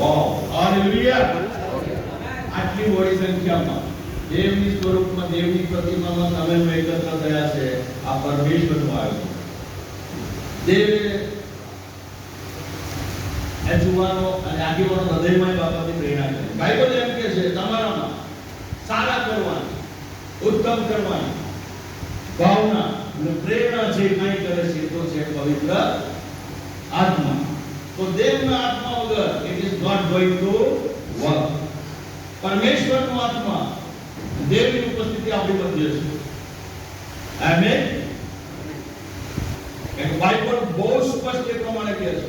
વાવ hallelujah આટલી મોટી સંખ્યામાં દેવની સ્વરૂપમાં દેવની પ્રતિમામાં તમે મેં એકત્ર થયા છે આ પરમેશ્વરનું આયોજન દેવે એ જુવાનો અને આગેવાનો હૃદયમાં એ બાબતની પ્રેરણા કરી બાઇબલ એમ કે છે તમારામાં સારા કરવાની ઉત્તમ કરવાની ભાવના અને પ્રેરણા જે કાંઈ કરે છે તો છે પવિત્ર આત્મા તો દેવના આત્મા વગર it is not going to work પરમેશ્વરનો આત્મા દેવની ઉપસ્થિતિ આપણી મધ્ય છે આમેન કે બાઇબલ બહુ સ્પષ્ટ એ પ્રમાણે કહે છે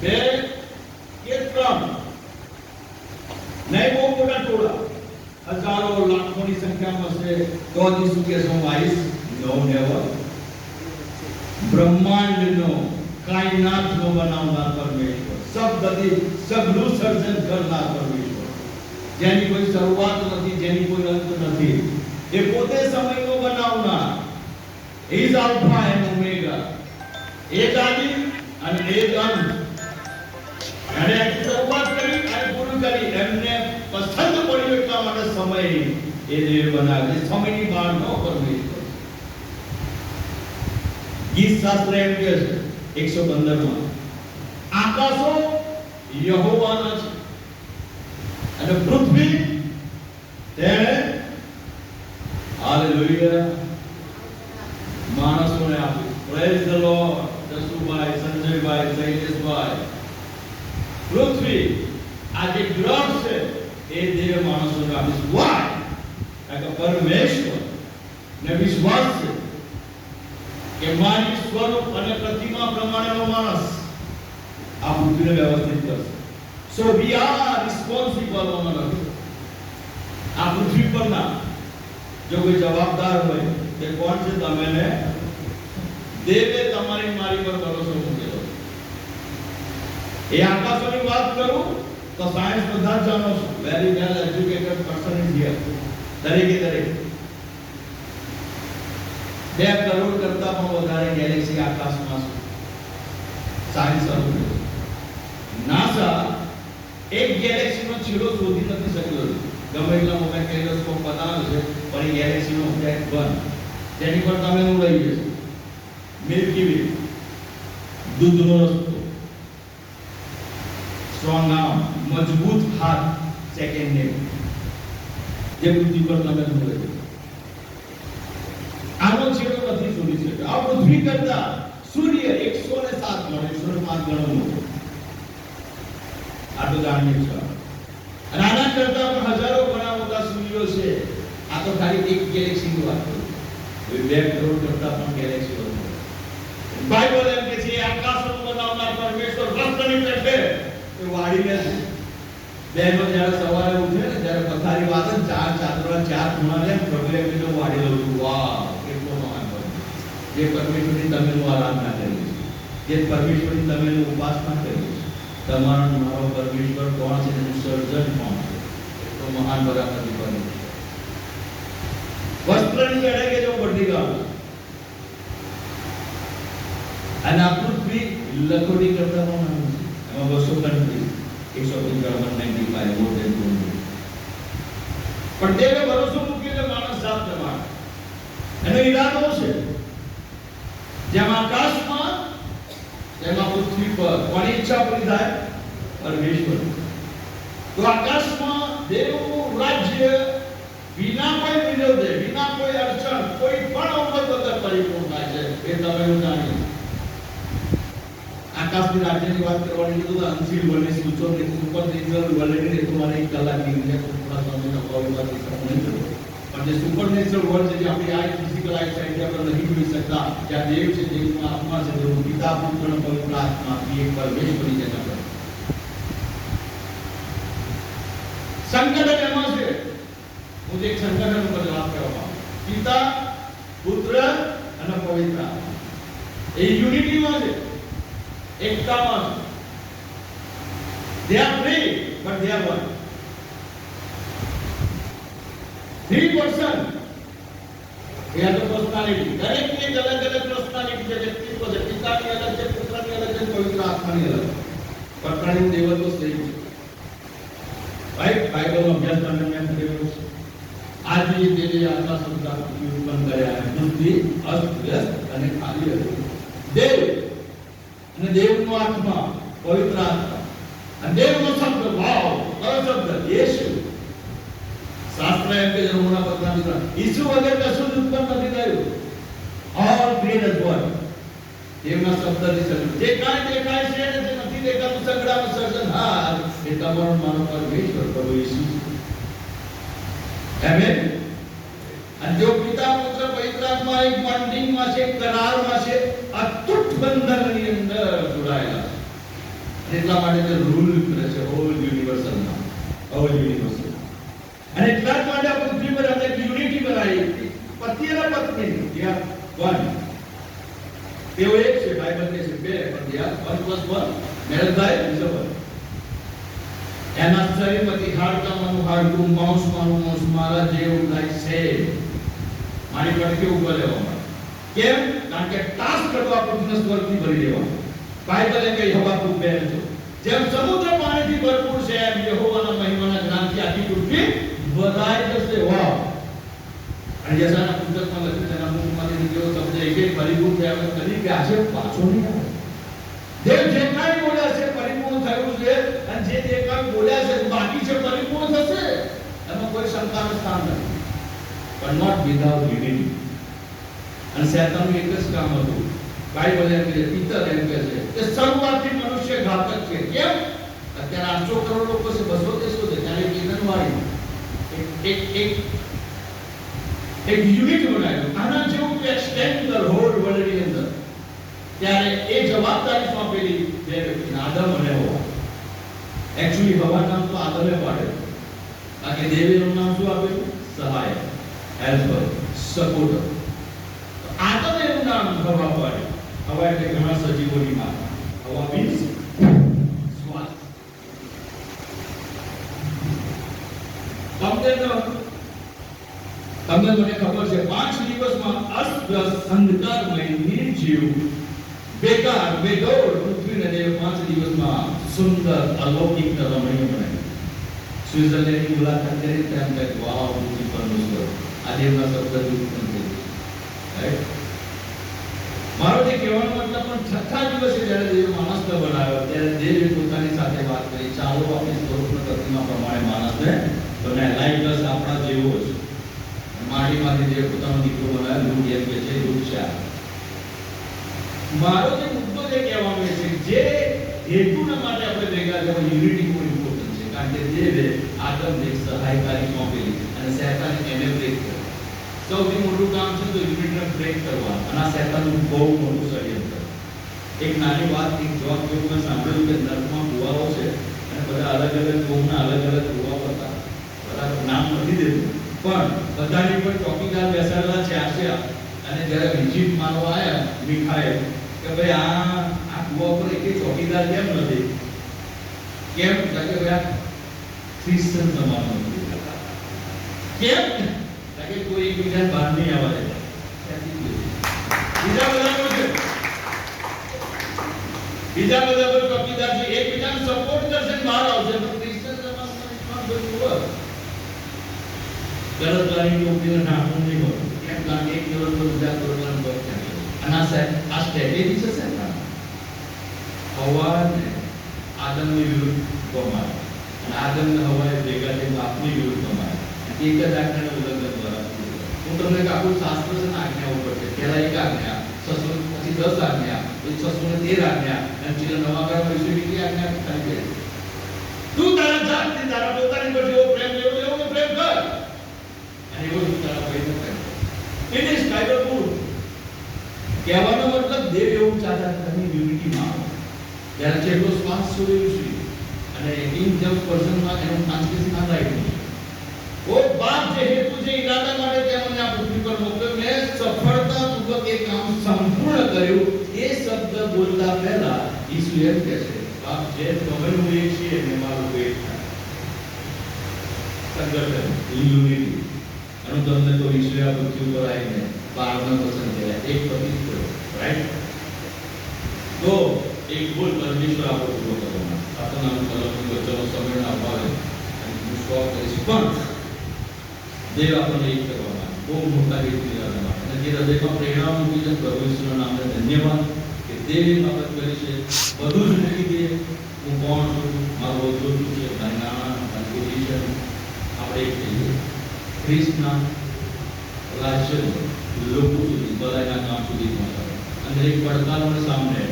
બે કે ત્રણ નહીં બહુ મોટા ટોળા હજારો લાખોની સંખ્યામાં છે તો હજી શું કે હું આવીશ નો નેવર બ્રહ્માંડનો કાયનાતનો બનાવનાર પરમેશ્વર સબથી સગનું સર્જન કરનાર પરમેશ્વર જેની કોઈ શરૂઆત નથી જેની કોઈ અંત નથી એ પોતે સમયનો બનાવનાર ઇઝ આલ્ફા એન્ડ ઓમેગા એક આદિ અને એક અંત એણે આખી શરૂઆત કરી અને પૂરું કરી એમને પસંદ પડ્યો એટલા માટે સમય એ દેવ બનાવે છે. સમયની બહાર ન પરમેશ્વર ગીત શાસ્ત્ર એમ કહે છે 115 માં આકાશો યહોવાના છે. અને પૃથ્વી તેણે, હાલેલુયા, માણસોને આપ્યું praise the Lord Jasubhai, Sanjaybhai, Shaileshbhai. પૃથ્વી આ જે ગ્રહ છે, એ દેવ માણસોને આપીશ વાય કારણ કે પરમેશ્વર ને વિશ્વાસ છે કે મારી સ્વરૂપ અને પ્રતિમા પ્રમાણેનો માણસ. આ પૃથ્વીને વ્યવસ્થિત કરશે. So we are responsible on earth આ પૃથ્વી પરના જો કોઈ જવાબદાર હોય તે કોણ છે? તમે ને દેવે તમારી મારી પર ભરોસો મૂકેલો. એ આકાશોની વાત કરું તો સાયન્સ બધા જ જાણો છો. Very well educated person is here દરેકે દરેક. બે કરોડ કરતા પણ વધારે ગેલેક્સી આકાશમાં છે. સાયન્સ શરૂ નાસા એક ગેલેક્સીનો છેડો શોધી નથી શક્યો. ગમે એટલા મોટા ટેલિસ્કોપ બનાવ્યો છે, પણ એ ગેલેક્સીનો ફ્લેટ બંધ જેની પર તમે હું લઈ જશો. મિલ્કી વે દૂધનો રસ્તો. સ્ટ્રોંગ આર્મ મજબૂત હાથ. સેકન્ડ નેમ જે પૃથ્વી પર તમે હું લઈ જશો. આનો છેડો નથી શોધી શક્યો આ પૃથ્વી કરતા સૂર્ય 107 ગણો 105 ગણો આ તો જાણીએ છીએ અને આના કરતા પણ હજારો ગણા મોટા સૂર્યો છે. આ તો ખાલી એક ગેલેક્સીની વાત કરું. બે કરોડ કરતા પણ ગેલેક્સી વધુ બાઇબલ એમ કે છે આકાશનું બનાવનાર પરમેશ્વર વસ્ત્રની પેટે એ વાળીને છે બહેનો જ્યારે સવારે ઉઠે ને ત્યારે પથારી વાત ચાર ચાદરો ચાર ખૂણા લે એમ કીધું વાળી લઉં વાહ. જે પરમેશ્વરની તમે હું આરાધના કરી છે જે પરમેશ્વરની તમે હું ઉપાસના કરી છે તમારો ને મારો પરમેશ્વર કોણ છે એનું સર્જન કોણ છે એ તો મહાન બરાબરથી પરમેશ્વર વસ્ત્રની જડે કે જો બધી ગામ અને આ પૃથ્વી લખોટી કરતા પણ નાનું છે એમાં બસો કન્ટ્રી એકસો પંચાવન ninety five more than two પણ દેવે ભરોસો મૂકેલો માણસ જાત પ્રમાણે એનો ઈરાદો છે જેમ આકાશમાં તેમાં પૃથ્વી પર કોની ઈચ્છા પૂરી થાય, પરમેશ્વર. તો આકાશમાં દેવનું રાજ્ય વિના કોઈ વિરોધે, વિના કોઈ અડચણ, કોઈ પણ અવરોધ વગર પરિપૂર્ણ થાય છે, એ તમે જાણી આકાશની રાજ્યની વાત કરવાની તો અનસીલ વર્લ્ડ સૂચો ને સુપર નેચરલ વર્લ્ડ ને તમારે એક કલાકની અંદર થોડા સમયનો અવરોધ નહીં કરવાની પણ જે સુપર નેચરલ વર્લ્ડ છે જે આપણી આ ફિઝિકલ આઈ સાઈડ આપણે નહીં જોઈ શકતા જ્યાં દેવ છે દેવનો આત્મા છે દેવનું પિતા પુત્ર અને પવિત્ર આત્મા એ એક પરમેશ્વરની જગત છે સંકટ જ એમાં છે હું જે એક સંકટન ઉપર વાત કરવા માંગુ. પિતા પુત્ર અને પવિત્ર આત્મા એ યુનિટીમાં છે એકતામાં છે they are three but they are one. Three person. They are the personality. દરેકની એક અલગ અલગ personality છે વ્યક્તિત્વ છે પિતાની અલગ છે પુત્રની અલગ છે પવિત્ર આત્માની અલગ પણ ત્રણેય દેવત્વ સેમ છે અભ્યાસ તમને મેં કરેલો છે આજે દેવે આટલા શબ્દ આકૃતિ ઉત્પન્ન કર્યા અને બુદ્ધિ અસ્ત અને ખાલી હતી દેવ અને દેવનો આત્મા પવિત્ર આત્મા અને દેવનો શબ્દ ભાવ કયો શબ્દ યેશુ શાસ્ત્ર એમ કે રોમના પત્રના મિત્ર ઈસુ વગર કશું જ ઉત્પન્ન નથી થયું. ઓલ ક્રિએટ ઇઝ વન દેવના શબ્દથી સર્જન જે કાંઈ દેખાય છે અને જે નથી દેખાતું સગડાનું સર્જન હા એ તમારો માનો પરમેશ્વર પ્રભુ ઈસુ. અને જો પિતા, પુત્ર, પવિત્ર આત્મા એક બોન્ડિંગમાં છે કરારમાં છે અતૂટ બંધનની અંદર જોડાયેલા છે. એટલા માટે જે રૂલ કરે છે ઓલ યુનિવર્સલમાં ઓલ યુનિવર્સલ અને એટલા જ માટે આ પૃથ્વી પર આપણે યુનિટી બનાવી પતિ અને પત્ની ત્યાં વન તેઓ એક છે, ભાઈ કહે છે, બે, પણ one plus one marriage is one એના શરીરમાંથી હાડકામાંનું હાડકું માંસ માનું માંસ, મારા જેવું થાય છે. મારી પર કેવું લેવામાં કેમ? કારણ કે ટાસ્ક કરવા પૃથ્વીને સ્વર્ગથી ભરી દેવા. બાઇબલે કઈ હવા ખૂબ બેન છે જેમ સમુદ્ર પાણીથી ભરપૂર છે, એમ યહોવાના મહિમાના જ્ઞાનથી આખી પૃથ્વી ભરાઈ જશે. વાહ. અને યશાના પુસ્તકમાં લખ્યું જો શબ્દ એક એક પરિપૂર્ણ થયા કદી કે આજે પાછો નહીં આવે. દેવ જે કાંઈ બોલ્યા છે પરિપૂર્ણ થયું છે, અને જે જે કાંઈ બોલ્યા છે, બાકી છે પરિપૂર્ણ થશે. એમાં કોઈ શંકાનું સ્થાન નથી. પણ નોટ વિધાઉટ યુનિટી અને શેતાનનું એક જ કામ હતું. બાઇબલ એમ કે પિતર એમ કહે છે, કે શરૂઆતથી મનુષ્ય ઘાતક છે. કેમ? અત્યારે આઠસો કરોડ લોકો છે, બસો દેશો છે ત્યારે એક ઈંધણવાળી એક એક એક યુનિટ બનાવ્યું. આના જેવું કે એક્સટેન્ડ ધ હોલ વર્લ્ડની અંદર. ત્યારે એ જવાબદારી સોંપેલી બે વ્યક્તિ આદમ અને હવા એકચ્યુઅલી હવા નામ તો આદમે પાડે. બાકી દેવીનું નામ શું આપેલું? સહાય હેલ્પર સપોર્ટર આદમે એનું નામ હવા પાડે. હવા એટલે ઘણા સજીવોની માતા હવા મીન્સ શ્વાસ તમને તમને મને ખબર છે પાંચ દિવસમાં અસ્ત અંધકારમય નિર્જીવ બેકાર બેદોડ પૃથ્વીને દેવ પાંચ દિવસમાં સુંદર અલૌકિક રમણીય બનાવી સ્વિટ્ઝરલેન્ડની મુલાકાત કરી તેમ કે વાવ પૃથ્વી પરમેશ્વર આજે એમના શબ્દ ઉત્પન્ન થઈ રાઈટ મારો જે કહેવાનો મતલબ પણ છઠ્ઠા દિવસે જ્યારે દેવે માણસને બનાવ્યો ત્યારે દેવે પોતાની સાથે વાત કરી ચાલો આપણે સ્વરૂપના પ્રતિમા પ્રમાણે માણસને બનાવ્યા લાઈક આપણા જેવો જ માટીમાંથી જે પોતાનો દીકરો બનાવે લુક એમ કે છે લુક ચાર મારો જે મુદ્દો જે કહેવાનો છે, જે હેતુના માટે આપણે ભેગા થયા યુનિટી બહુ ઇમ્પોર્ટન્ટ છે, કારણ કે દેવે આગળ એક સહાયકારી સોંપેલી અને શેતાને એને બ્રેક કર્યો. સૌથી મોટું કામ છે તો યુનિટને બ્રેક કરવા અને આ બહુ મોટું ષડયંત્ર. એક નાની વાત, એક જોબ જેવું મેં સાંભળ્યું કે નર્કમાં કુવાઓ છે અને બધા અલગ અલગ કોમના અલગ અલગ કુવાઓ હતા બધા નામ નથી દેતું બધાની પર ચોકીદાર બેસાડેલા છે આશા અને જ્યારે વિઝિટ મારવા આવ્યા મિખાએ કે ભાઈ આ આ કુવા પર એક ચોકીદાર કેમ નથી? કેમ? કે ભાઈ ક્રિશ્ચન જમાનો કેમ? કે કોઈ એકબીજાને બહાર નહીં આવવા દે બીજા બધા છે? બીજા બધા પર ચોકીદાર છે? એકબીજાને સપોર્ટ કરશે બહાર આવશે. પણ ક્રિશ્ચન જમાનામાં વિશ્વાસ બધું હોય. ગરજદારી ટોપીને નાખવું નહીં હોય. કેમ? કારણ કે એક બીજા કરોડના ભય થાય અને આ સાહેબ, આ સ્ટ્રેટેજી છે સાહેબ હવાને આદમની વિરુદ્ધ ગમાય અને આદમને હવાએ ભેગા થઈને આપની વિરુદ્ધ ગમાય એક જ આજ્ઞાના ઉલ્લંઘન દ્વારા હું તમને આખું શાસ્ત્ર છે ને આજ્ઞા ઉપર છે. પહેલા એક આજ્ઞા, છસો, પછી દસ આજ્ઞા, પછી છસો ને તેર આજ્ઞા, અને છેલ્લા નવા કરવા વિશે કેટલી આજ્ઞા? થાય છે તું તારા જાતથી તારા પોતાની પર પ્રેમ જેવો એવો પ્રેમ કર અને કહેવાનો મતલબ દેવ એવું ચાહતા હતા યુનિટીમાં જ્યારે છેલ્લો શ્વાસ છોડ્યો છે અને ઇન જબ પર્સનમાં એનું ટ્રાન્સલેશન આ રાઈટ ઓ બાપ જે હેતુ જે ઈરાદા માટે તેમને આ પૃથ્વી પર મોકલ્યો મેં સફળતાપૂર્વક એ કામ સંપૂર્ણ કર્યું એ શબ્દ બોલતા પહેલા ઈસુ એમ કહે છે બાપ જે ગમેનું એક છે એ મારું પેટ થાય સંગઠન યુનિટી અને તમને તો ઈશ્વર આ પૃથ્વી ઉપર આવીને બારમા પસંદ કર્યા એક પતિ રાઈટ તો એક ભૂલ પરમેશ્વર આપણો પૂરો કરવાના. આપણને કલમની વચ્ચેનો સમયના અભાવે અને સ્ટોપ કરીશ. પણ દેવ આપણને એક કરવા માટે બહુ મોટા રીતની અને જે હૃદયમાં પ્રેરણા મૂકી છે પ્રભુ નામને ધન્યવાદ કે દેવ બાબત કરી છે. બધું જ મૂકી દે. હું કોણ છું? મારું બધું છે? મારી નાણાં, મારી પોઝિશન. આપણે એક થઈએ ખ્રિસ્તના રાજ્ય લોકો સુધી બધાના ગામ સુધી પહોંચાડે અને એક પડકારોને સામે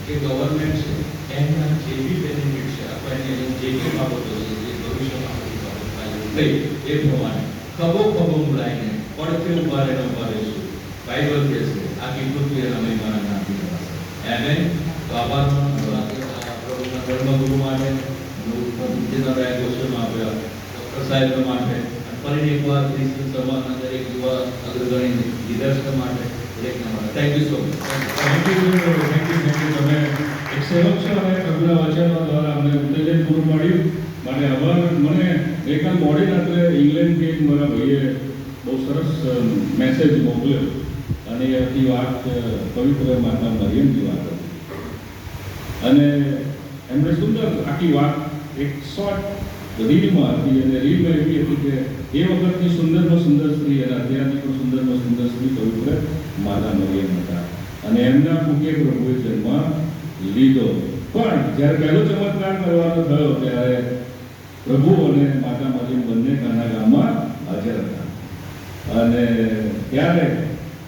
કે ગવર્મેન્ટ છે એમના જે બી બેનિફિટ છે આપણને જે બી બાબતો છે જે ભવિષ્યમાં આપણી બાબત થાય થઈ એ પ્રમાણે ખભો ખભો મળાઈને પડખે ઊભા રહીને ઊભા રહીશું બાઇબલ કહે છે આખી પૃથ્વી એના મહિમાના નામથી કરાશે એમે તો આભાર પ્રભુના ધર્મગુરુ માટે જેના બે ક્વેશ્ચન આપ્યા ડોક્ટર સાહેબ માટે ફરી એકવાર ક્રિસ્તી સમાજના દરેક યુવા અગ્રગણી લીડર્સ માટે દરેકના માટે તમે સેવક છો, અને પ્રભુના વચનો દ્વારા માટે અવાર મને ગઈકાલ ઇંગ્લેન્ડથી એક મારા ભાઈએ બહુ સરસ મેસેજ મોકલ્યો. અને એ હતી વાત પવિત્ર માતા મરિયમની વાત અને એમણે સુંદર આખી વાત, એક શોર્ટ રીલમાં હતી અને રીલમાં એવી હતી કે એ વખતની સુંદરમાં સુંદર સ્ત્રી અને અત્યારની સુંદરમાં સુંદર સ્ત્રી પવિત્ર માતા મરિયમ હતા. અને એમના મુખ્ય પ્રભુએ જન્મ લીધો. પણ જ્યારે પહેલો ચમત્કાર કરવાનો થયો ત્યારે પ્રભુ અને માતા મરિયમ બંને કાના ગામમાં હાજર હતા. અને ત્યારે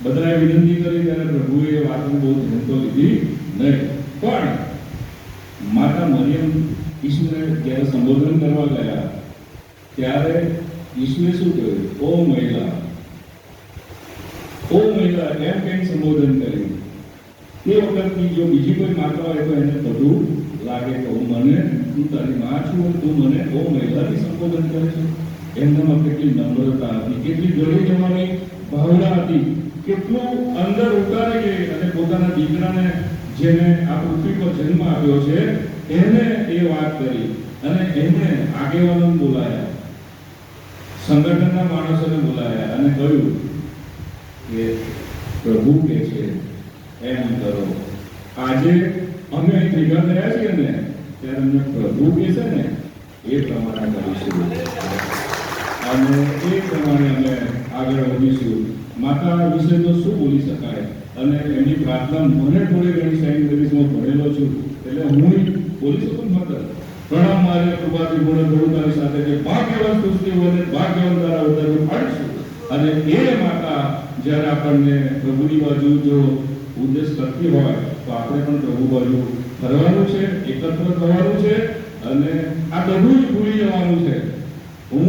બધાએ વિનંતી કરી ત્યારે પ્રભુએ વાતને બહુ ધ્યાન તો લીધી નહીં. પણ માતા મરિયમ ઈશ્વરે જ્યારે સંબોધન કરવા ગયા, ત્યારે ઈશ્વરે શું કહ્યું? ઓ મહિલા ઓ મહિલા, એમ કંઈક સંબોધન કર્યું. તે વખતની જો બીજી કોઈ માતા હોય તો એને બધું લાગે કે હું મને, હું તારી માં છું તું મને ઓ મહિલાથી સંબોધન કરે છે. એમનામાં કેટલી નમ્રતા હતી, કેટલી ગળી જવાની ભાવના હતી કેટલું અંદર ઉતારી ગઈ અને પોતાના દીકરાને જેને આ પૃથ્વી પર જન્મ આપ્યો છે એને એ વાત કરી અને એને આગેવાનો બોલાયા. સંગઠનના માણસોને બોલાયા અને કહ્યું કે, પ્રભુ કે છે, એમ કરો. આજે અમે ભેગા થયા છીએ ને, ત્યારે અમને પ્રભુ કે છે ને, એ પ્રમાણે કરીશું અને એ પ્રમાણે અમે આગળ વધીશું. માતા વિશે તો શું બોલી શકાય? અને એમની પ્રાર્થના મને થોડી ઘણી સાઈન કરીશમાં ભણેલો છું, એટલે હું ઈ પણ શકું પ્રણામ મારે કૃપાથી પૂર્ણ ગુરુતાની સાથે જે ભાગ્યવાન હોય ભાગ્યવાન તારા વધારે પાડીશું. અને એ માતા જ્યારે આપણને પ્રભુની બાજુ જો ઉદ્દેશ કરતી હોય, તો આપણે પણ પ્રભુ બાજુ ફરવાનું છે, એકત્ર થવાનું છે અને આ બધું જ ભૂલી જવાનું છે. હું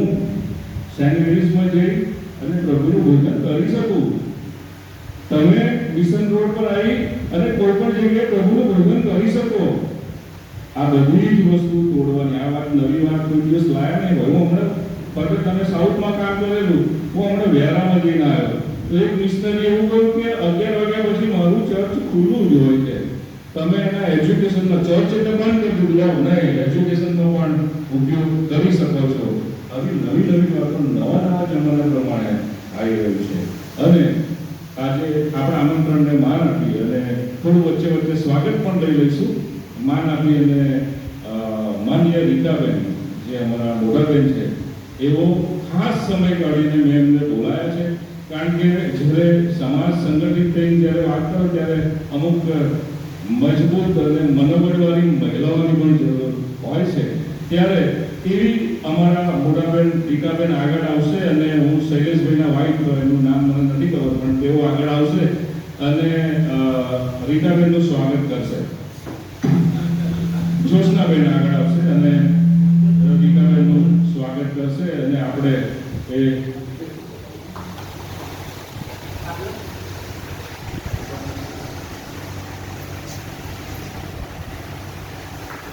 સેન્ટ મેરીઝમાં જઈ અને પ્રભુનું ભોજન કરી શકું. તમે મિશન રોડ પર આવી અને કોઈ પણ જગ્યાએ પ્રભુનું ભોજન કરી શકો. આ બધી જ વસ્તુ તોડવાની, આ વાત નવી વાત કોઈ દિવસ લાયા નહીં હું હમણાં, ફક્ત તમે સાઉથમાં કામ કરેલું, હું હમણાં વેરામાં જઈને આવ્યો. તો એક મિશનરી એવું કહ્યું કે અગિયાર વાગ્યા પછી મારું ચર્ચ ખુલ્લું જ હોય છે. તમે એના એજ્યુકેશનમાં, ચર્ચ એટલે બંધ કરી દીધું. નહીં, એજ્યુકેશનનો પણ ઉપયોગ કરી શકો છો. આવી નવી નવી વાતો નવા નવા જમાના પ્રમાણે આવી રહ્યું છે. અને આજે આપણે આમંત્રણને માન આપી અને થોડું વચ્ચે વચ્ચે સ્વાગત પણ લઈ લઈશું. માન આપી અને માન્ય રીતાબેન જે અમારા મોટાબેન છે એવો ખાસ સમય કાઢીને મેં એમને બોલાયા છે, કારણ કે જ્યારે સમાજ સંગઠિત થઈને જ્યારે વાત કરો ત્યારે અમુક મજબૂત અને મનોબળવાળી મહિલાઓની પણ જરૂર હોય છે. ત્યારે એવી અમારા મોટાબેન ટીકાબેન આગળ આવશે અને હું શૈલેષભાઈના વાઇફ એનું નામ મને નથી ખબર, પણ તેઓ આગળ આવશે અને રીતાબેનનું સ્વાગત કરશે. જોશનાબેન આગળ આવશે અને ગીતાબેનનું સ્વાગત કરશે અને આપણે એ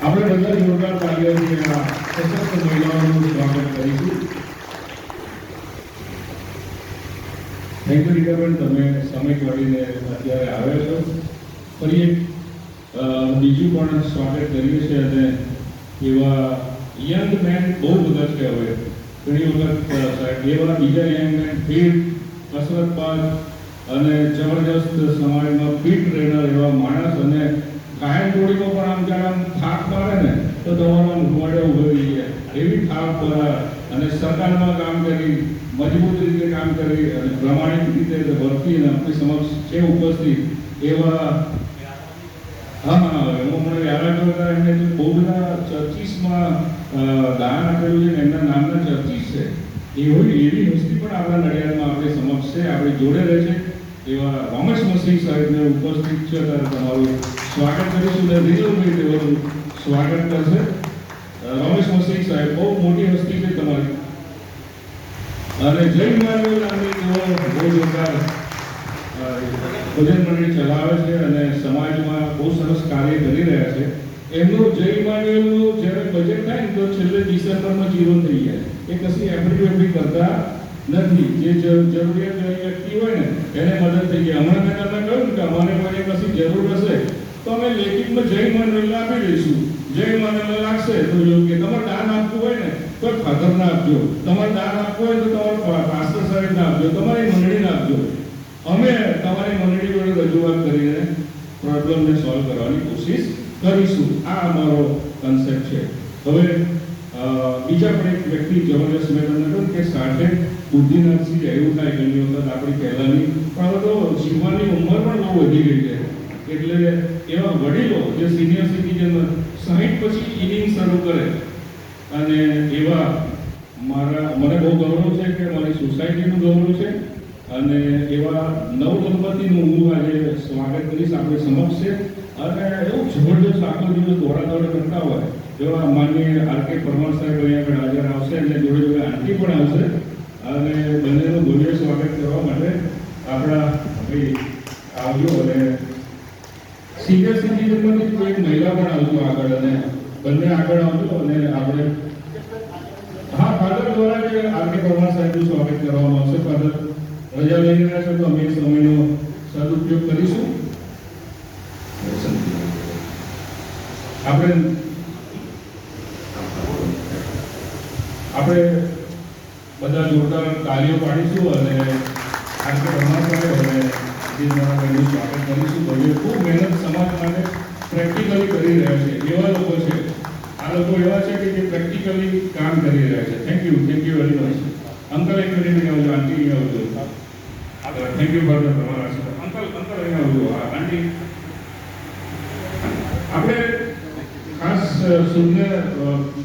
આપણે બધા જોરદાર તાળીઓથી આ સશસ્ત્ર મહિલાઓનું સ્વાગત કરીશું. થેન્ક યુ ગીતાબેન તમે સમય કાઢીને અત્યારે આવ્યા છો. ફરી એક બીજું પણ સ્વાગત કરીએ છીએ અને એવા યંગ મેન બહુ બધા છે હવે ઘણી વખત એવા બીજા યંગ મેન ફિટ કસરતબાજ અને જબરજસ્ત સમાજમાં ફિટ રહેનાર એવા માણસ અને કાયમ જોડીમાં પણ આમ જ્યારે આમ થાક મારે ને તો તમારા ઘુમાડે ઊભો રહી જાય એવી થાક અ, અને સરકારમાં કામ કરી મજબૂત રીતે કામ કરી અને પ્રામાણિક રીતે વર્તી અને આપણી સમક્ષ છે ઉપસ્થિત એવા હા, હું હમણાં યાદ કરતા એમને જે ચર્ચીસમાં દાન આપેલું છે એમના નામના ચર્ચીસ છે. એવી એવી હસ્તી પણ આપણા નડિયાદમાં આપણે સમક્ષ છે. આપણે જોડે રહે છે. એવા રોમેશ મસીહ સાહેબને ઉપસ્થિત છે તમારું સ્વાગત કરીશું ને રીઝલભાઈ તેઓનું સાહેબ, બહુ મોટી હસ્તી છે તમારી. અને જય ઇમાનુએલ નામની તેઓ ભજન મંડળી ચલાવે છે અને સમાજમાં બહુ સરસ કાર્ય કરી રહ્યા છે. એમનું જય ઇમાનુએલનું જ્યારે બજેટ થાય ને તો છેલ્લે ડિસેમ્બરમાં જીરો થઈ જાય. એ કશી એફડી એફડી કરતા નથી. જે જરૂરિયાત વ્યક્તિ હોય ને, એને મદદ થઈ જાય. હમણાં મેં તમને કહ્યું ને કે અમારે કોઈને કશી જરૂર હશે, તો અમે લેખિતમાં જય ઇમાનુએલને આપી દઈશું. જય ઇમાનુએલને લાગશે તો યોગ્ય તમારે દાન આપવું હોય ને, તો ફાધરને આપજો. તમારે દાન આપવું હોય તો તમારા પાસ્ટર સાહેબને આપજો. તમારી મંડળીને આપજો. અમે તમારી મંડળી જોડે રજૂઆત કરીને પ્રોબ્લેમને સોલ્વ કરવાની કોશિશ કરીશું. આ અમારો કન્સેપ્ટ છે. હવે બીજા પણ એક વ્યક્તિ જબરજસ્ત મેં તમને કહ્યું કે સાથે બુદ્ધિનાથસિંહ એવું થાય ઘણી વખત આપણી પહેલાંની, પણ હવે તો જીવવાની ઉંમર પણ બહુ વધી ગઈ છે. એટલે એવા વડીલો જે સિનિયર સિટીઝન સાહીઠ પછી ઇનિંગ શરૂ કરે અને એવા મારા, મને બહુ ગૌરવ છે કે મારી સોસાયટીનું ગૌરવ છે. અને એવા નવ દંપતીનું હું આજે સ્વાગત કરીશ આપણે સમક્ષ છે. અને એવું જબરદસ્ત આખો દિવસ દોડા દોડ કરતા હોય એવા માનનીય આર કે પરમાર સાહેબ અહીંયા આગળ હાજર આવશે અને જોડે જોડે આંટી પણ આવશે. અને બંનેનું ભવ્ય સ્વાગત કરવા માટે આપણા ભાઈ આવ્યો અને સિનિયર સિટીઝનમાંથી એક મહિલા પણ આવજો આગળ અને બંને આગળ આવજો અને આપણે હા ફાધર દ્વારા જે આરકે પરમાર સાહેબનું સ્વાગત કરવામાં આવશે. ફાધર રજા લઈ રહ્યા છો તો અમે સમયનો સદુપયોગ કરીશું. આપણે આપણે બધા જોરદાર તાલીઓ પાડીશું અને આજે સાહેબ અને અજીત મહારાજનું સ્વાગત કરીશું. ભવ્ય ખૂબ મહેનત સમાજ માટે પ્રેક્ટિકલી કરી રહ્યા છે. એવા લોકો છે. આ લોકો એવા છે કે જે પ્રેક્ટિકલી કામ કરી રહ્યા છે. Thank you thank you very much uncle એક મિનિટ આવજો આંટી આવજો થેન્ક યુ ફોર તમારા આશીર્વાદ અંકલ અંકલ અહીં આવજો હા આંટી આપણે ખાસ સુરને અત્યારે